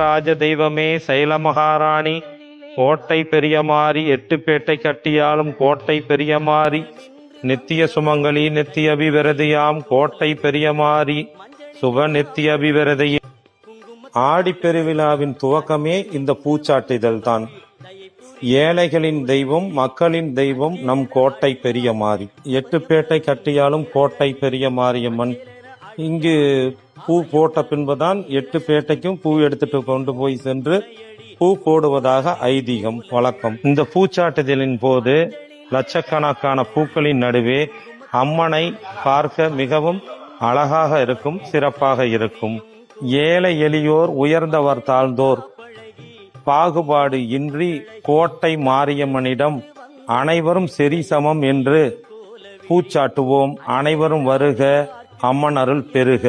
ராஜ தெய்வமே சைலமகாராணி கோட்டை பெரியமாரி எட்டுப்பேட்டை கட்டியாலும் கோட்டை பெரியமாரி. நித்திய சுமங்கலி நித்திய அபிவிரதியாம் கோட்டை பெரியமாரி. சுப நித்திய அபிவிரதி ஆடிப்பெருவிழாவின் துவக்கமே இந்த பூச்சாட்டுதல் தான். ஏழைகளின் தெய்வம் மக்களின் தெய்வம் நம் கோட்டை பெரிய மாறி எட்டுப்பேட்டை கட்டியாலும் கோட்டை பெரிய மாரியம்மன் இங்கு பூ போட்ட பின்புதான் எட்டு பேட்டைக்கும் பூ எடுத்துட்டு கொண்டு போய் சென்று பூ போடுவதாக ஐதீகம் வழக்கம். இந்த பூச்சாட்டுதலின் போது லட்சக்கணக்கான பூக்களின் நடுவே அம்மனை பார்க்க மிகவும் அழகாக இருக்கும் சிறப்பாக இருக்கும். ஏழை எளியோர் உயர்ந்தவர் தாழ்ந்தோர். பாகுபாடு இன்றி கோட்டை மாரியம்மனிடம் அனைவரும் சரிசமம் என்று பூச்சாட்டுவோம். அனைவரும் வருக அம்மன் அருள் பெறுக